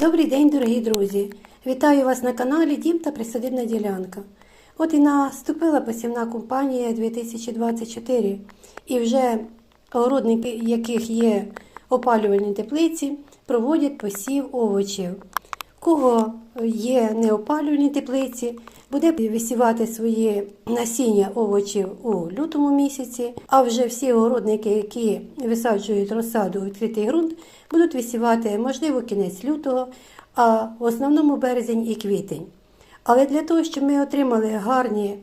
Добрий день, дорогі друзі! Вітаю вас на каналі Дім та Присадибна ділянка. От і наступила посівна компанія 2024, і вже огородники, яких є опалювальні теплиці, проводять посів овочів. Кого є неопалювальні теплиці, буде висівати свої насіння овочів у лютому місяці. А вже всі огородники, які висаджують розсаду у відкритий ґрунт, будуть висівати можливо кінець лютого, а в основному березень і квітень. Але для того, щоб ми отримали гарні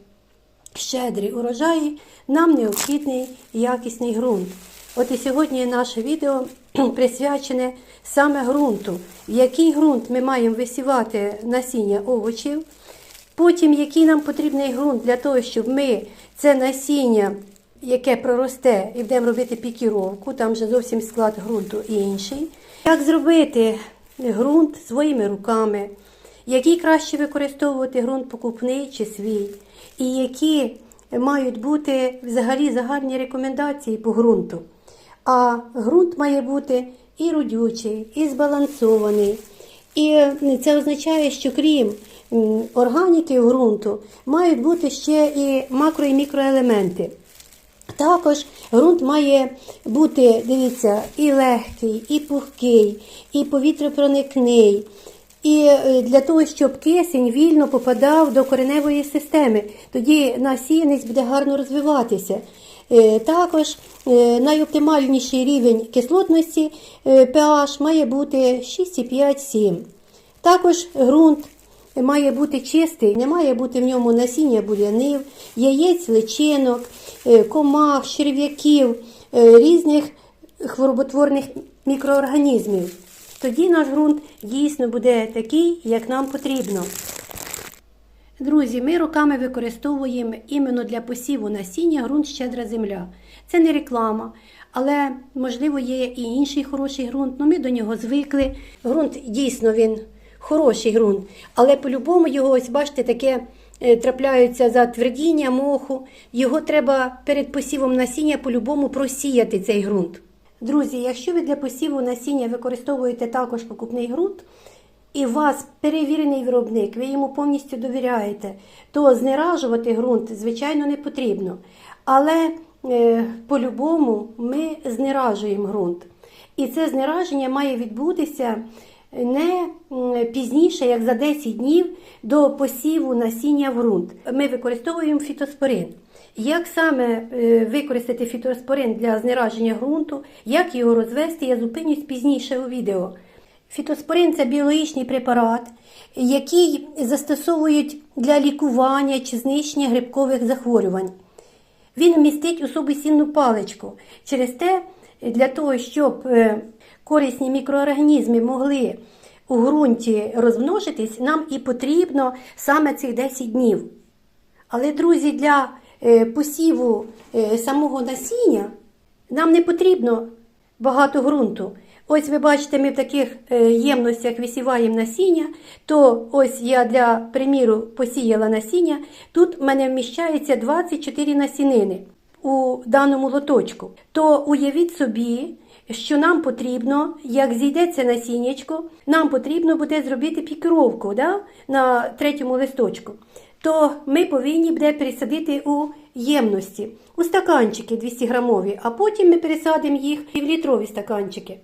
щедрі урожаї, нам необхідний якісний ґрунт. От і сьогодні наше відео присвячене саме ґрунту. В який ґрунт ми маємо висівати насіння овочів, потім який нам потрібний ґрунт для того, щоб ми це насіння, яке проросте, і будемо робити пікіровку, там вже зовсім склад ґрунту інший. Як зробити ґрунт своїми руками, який краще використовувати ґрунт покупний чи свій, і які мають бути взагалі загальні рекомендації по ґрунту. А ґрунт має бути і родючий, і збалансований. І це означає, що крім органіки ґрунту, мають бути ще і макро і мікроелементи. Також ґрунт має бути, дивіться, і легкий, і пухкий, і повітряпроникний. І е, для того, щоб кисень вільно попадав до кореневої системи, тоді насінець буде гарно розвиватися. Е, Також е, найоптимальніший рівень кислотності е, pH має бути 6,5-7. Також ґрунт має бути чистий, не має бути в ньому насіння бур'янів, яєць, личинок, комах, черв'яків, різних хвороботворних мікроорганізмів. Тоді наш ґрунт дійсно буде такий, як нам потрібно. Друзі, ми роками використовуємо іменно для посіву насіння ґрунт щедра земля. Це не реклама, але можливо є і інший хороший ґрунт. Ну ми до нього звикли. Ґрунт дійсно він хороший ґрунт, але по-любому його, ось бачите, таке е, трапляються затвердіння моху. Його треба перед посівом насіння по-любому просіяти цей ґрунт. Друзі, якщо ви для посіву насіння використовуєте також покупний ґрунт, і вас перевірений виробник, ви йому повністю довіряєте, то знеражувати ґрунт, звичайно, не потрібно. Але е, по-любому ми знеражуємо ґрунт. І це знераження має відбутися не пізніше, як за 10 днів до посіву насіння в ґрунт. Ми використовуємо фітоспорин. Як саме е, використати фітоспорин для знераження ґрунту, як його розвести, я зупинюсь пізніше у відео. Фітоспорин це біологічний препарат, який застосовують для лікування чи знищення грибкових захворювань. Він вмістить у собі сінну паличку. Через те, для того, щоб е, корисні мікроорганізми могли у ґрунті розмножитись, нам і потрібно саме цих 10 днів. Але, друзі, для е, посіву е, самого насіння нам не потрібно багато ґрунту. Ось ви бачите, ми в таких е, ємностях висіваємо насіння, то ось я для приміру посіяла насіння. Тут в мене вміщається 24 насінини у даному лоточку. То уявіть собі, що нам потрібно, як зійде це насіннячко, нам потрібно буде зробити пікіровку да, на третьому листочку. То ми повинні буде пересадити у ємності, у стаканчики 200 грамові, а потім ми пересадимо їх і в літрові стаканчики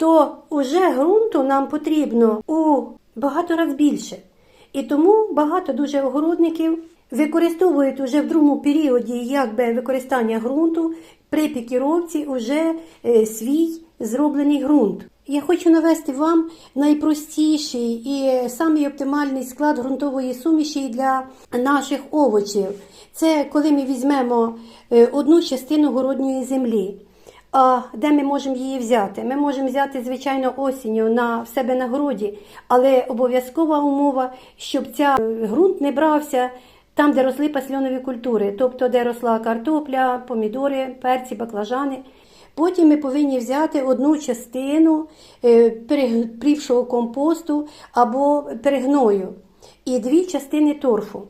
то уже ґрунту нам потрібно у багато раз більше. І тому багато дуже огородників використовують уже в другому періоді якби використання ґрунту при пікіровці уже е, свій зроблений ґрунт. Я хочу навести вам найпростіший і самий оптимальний склад ґрунтової суміші для наших овочів. Це коли ми візьмемо е, одну частину городньої землі. А де ми можемо її взяти? Ми можемо взяти, звичайно, осінню на в себе на городі, але обов'язкова умова, щоб ця ґрунт не брався там, де росли пасльонові культури, тобто де росла картопля, помідори, перці, баклажани. Потім ми повинні взяти одну частину е, перегрівшого компосту або перегною і дві частини торфу.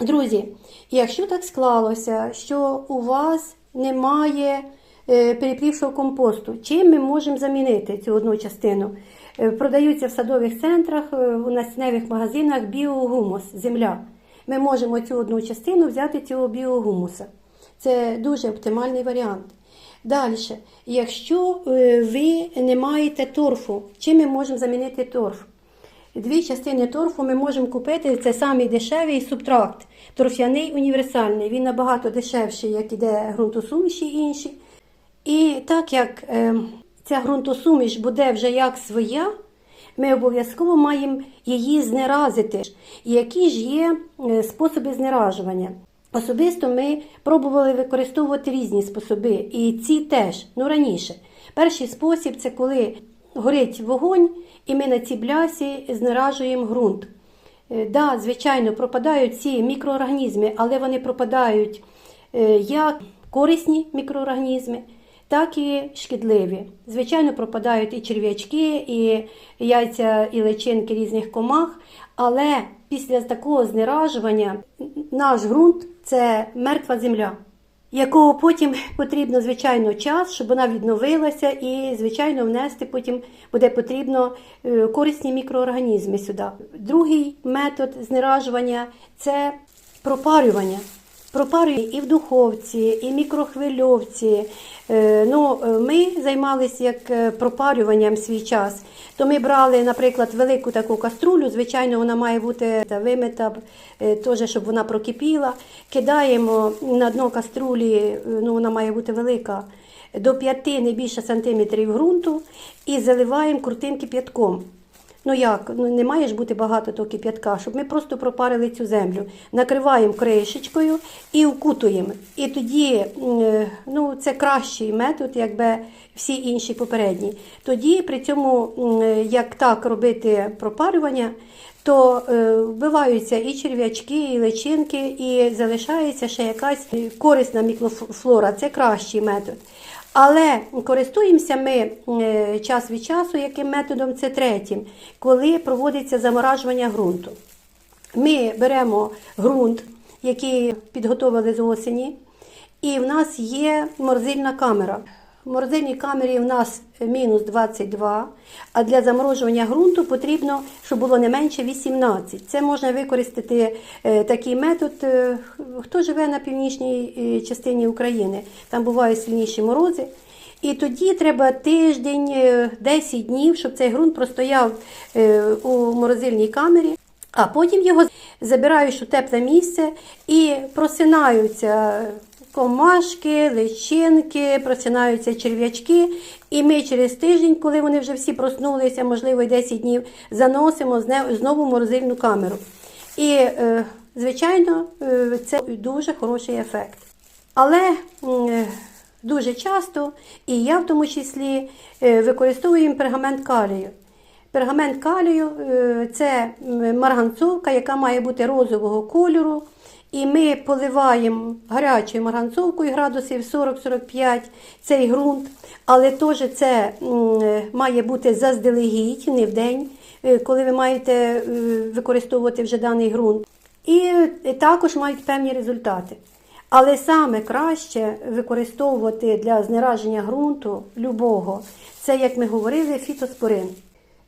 Друзі, якщо так склалося, що у вас немає е, перепрівшого компосту, чим ми можемо замінити цю одну частину? Е, Продаються в садових центрах, е, у насінневих магазинах біогумус, земля. Ми можемо цю одну частину взяти цього біогумуса. Це дуже оптимальний варіант. Далі, якщо е, ви не маєте торфу, чим ми можемо замінити торф? Дві частини торфу ми можемо купити. Це самий дешевий субтракт. Торф'яний універсальний. Він набагато дешевший, як іде ґрунтосуміші інші. І так як е, ця ґрунтосуміш буде вже як своя, ми обов'язково маємо її знеразити. Які ж є е, способи знеражування? Особисто ми пробували використовувати різні способи, і ці теж, ну раніше. Перший спосіб це коли горить вогонь, і ми на цій блясі знеражуємо ґрунт. Е, Да, звичайно, пропадають ці мікроорганізми, але вони пропадають е, як корисні мікроорганізми, так і шкідливі. Звичайно, пропадають і черв'ячки, і яйця, і личинки різних комах. Але після такого знеражування наш ґрунт це мертва земля, якого потім потрібно, звичайно, час, щоб вона відновилася, і, звичайно, внести потім буде потрібно е, корисні мікроорганізми сюди. Другий метод знеражування це пропарювання. Пропарюємо і в духовці, і мікрохвильовці. Е, Ну, е, ми займалися як е, пропарюванням свій час. То ми брали, наприклад, велику таку каструлю. Звичайно, вона має бути та, вимита, теж, щоб вона прокипіла. Кидаємо на дно каструлі, ну вона має бути велика, до 5 не більше сантиметрів ґрунту і заливаємо крутим кип'ятком. Ну як, ну не має ж бути багато того кип'ятка, щоб ми просто пропарили цю землю. Накриваємо кришечкою і вкутуємо. І тоді е, ну, це кращий метод, якби всі інші попередні. Тоді при цьому, е, як так робити пропарювання, то е, вбиваються і черв'ячки, і личинки, і залишається ще якась корисна мікрофлора. Це кращий метод. Але користуємося ми е, час від часу, яким методом це третім, коли проводиться заморажування ґрунту. Ми беремо ґрунт, який підготовили з осені, і в нас є морзильна камера. В морозильній камері в нас мінус 22, а для заморожування ґрунту потрібно, щоб було не менше 18. Це можна використати е, такий метод, е, хто живе на північній е, частині України. Там бувають сильніші морози. І тоді треба тиждень, е, 10 днів, щоб цей ґрунт простояв е, у морозильній камері. А потім його забираєш у тепле місце і просинаються комашки, личинки, просинаються черв'ячки. І ми через тиждень, коли вони вже всі проснулися, можливо, й 10 днів, заносимо знову морозильну камеру. І, е, звичайно, е, це дуже хороший ефект. Але е, дуже часто, і я в тому числі, використовуємо пергамент калію. Пергамент калію це марганцовка, яка має бути розового кольору. І ми поливаємо гарячою марганцовкою градусів 40-45 цей ґрунт. Але теж це має бути заздалегідь, не в день, е, коли ви маєте е, використовувати вже даний ґрунт. І е, також мають певні результати. Але саме краще використовувати для знераження ґрунту любого, це, як ми говорили, фітоспорин.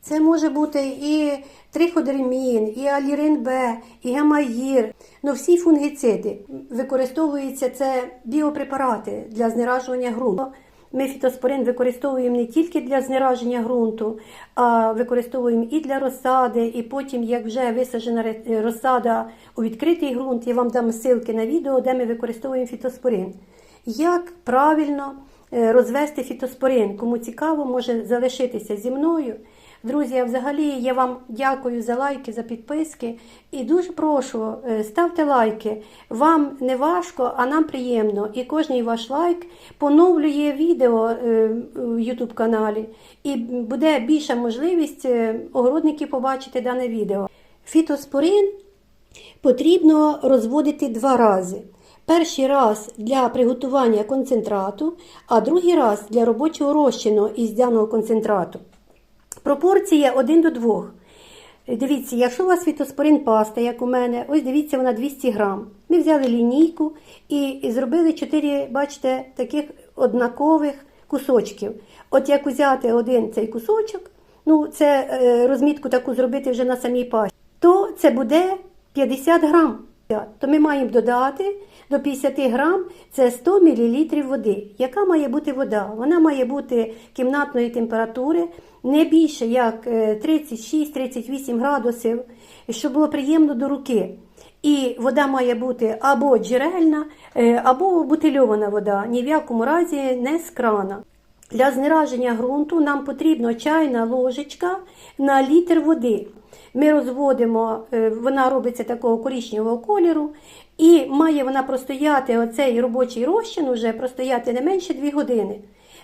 Це може бути і триходермін, і алірин Б, і гемаїр. Ну, всі фунгіциди використовуються це біопрепарати для знеражування ґрунту. Ми фітоспорин використовуємо не тільки для знераження ґрунту, а використовуємо і для розсади, і потім, як вже висаджена розсада у відкритий ґрунт, я вам дам ссылки на відео, де ми використовуємо фітоспорин. Як правильно е, розвести фітоспорин? Кому цікаво, може залишитися зі мною. Друзі, а взагалі я вам дякую за лайки, за підписки і дуже прошу, е, ставте лайки. Вам не важко, а нам приємно. І кожний ваш лайк поновлює відео е, у YouTube каналі, і буде більша можливість е, огородників побачити дане відео. Фітоспорин потрібно розводити два рази. Перший раз для приготування концентрату, а другий раз для робочого розчину із даного концентрату. Пропорція 1 до 2. Дивіться, якщо у вас фітоспорин паста, як у мене, ось дивіться, вона 200 грам. Ми взяли лінійку і, і зробили 4, бачите, таких однакових кусочків. От як взяти один цей кусочок, ну це е, розмітку таку зробити вже на самій пасі, то це буде 50 грам. То ми маємо додати до 50 грам це 100 мл води. Яка має бути вода? Вона має бути кімнатної температури не більше як е, 36-38 градусів, щоб було приємно до руки. І вода має бути або джерельна, е, або бутильована вода, ні в якому разі не з крана. Для знераження ґрунту нам потрібна чайна ложечка на літр води. Ми розводимо, е, вона робиться такого коричневого кольору, і має вона простояти оцей робочий розчин, уже простояти не менше 2 години,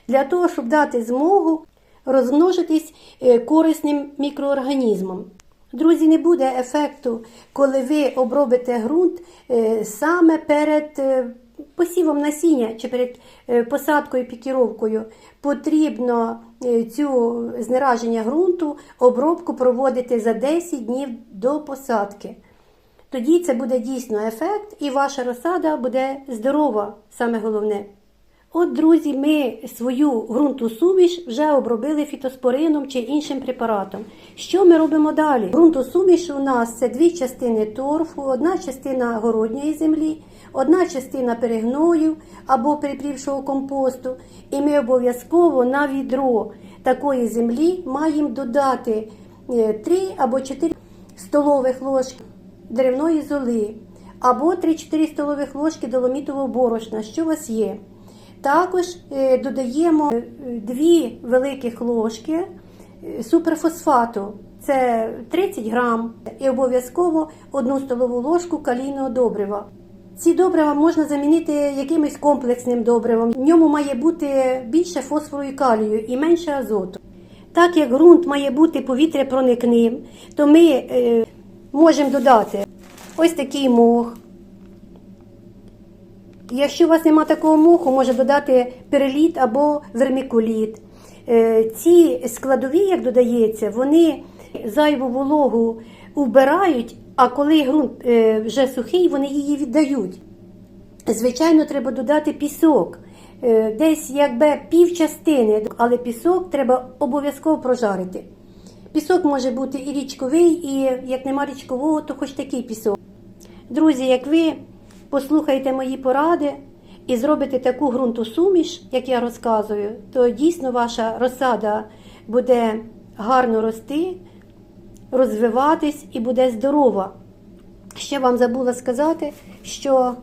для того, щоб дати змогу розмножитись е, корисним мікроорганізмом. Друзі, не буде ефекту, коли ви обробите ґрунт е, саме перед посівом насіння чи перед посадкою пікіровкою. Потрібно цю знераження ґрунту обробку проводити за 10 днів до посадки. Тоді це буде дійсно ефект, і ваша розсада буде здорова, саме головне. От, друзі, ми свою ґрунтосуміш вже обробили фітоспорином чи іншим препаратом. Що ми робимо далі? Ґрунтосуміш у нас це дві частини торфу, одна частина городньої землі, одна частина перегною або перепрівшого компосту. І ми обов'язково на відро такої землі маємо додати 3 або 4 столових ложки деревної золи, або 3-4 столових ложки доломітового борошна, що у вас є. Також е, додаємо 2 великих ложки е, суперфосфату, це 30 грам, і обов'язково 1 столову ложку калійного добрива. Ці добрива можна замінити якимось комплексним добривом. В ньому має бути більше фосфору і калію і менше азоту. Так як ґрунт має бути повітря проникним, то ми е, можемо додати ось такий мох. Якщо у вас немає такого моху, може додати переліт або вермікуліт. Е, Ці складові, як додається, вони зайву вологу вбирають, а коли ґрунт е, вже сухий, вони її віддають. Звичайно, треба додати пісок. Е, Десь якби пів частини, але пісок треба обов'язково прожарити. Пісок може бути і річковий, і як нема річкового, то хоч такий пісок. Друзі, як ви послухаєте мої поради і зробите таку ґрунтосуміш, як я розказую, то дійсно ваша розсада буде гарно рости, розвиватись і буде здорова. Ще вам забула сказати, що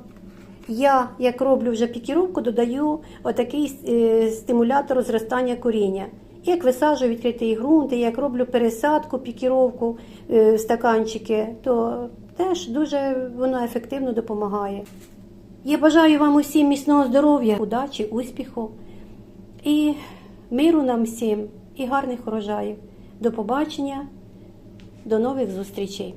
я, як роблю вже пікіровку, додаю отакий е, стимулятор зростання коріння. Як висаджую відкритий ґрунт, і як роблю пересадку, пікіровку е, в стаканчики, то теж дуже воно ефективно допомагає. Я бажаю вам усім міцного здоров'я, удачі, успіху і миру нам всім, і гарних урожаїв. До побачення, до нових зустрічей!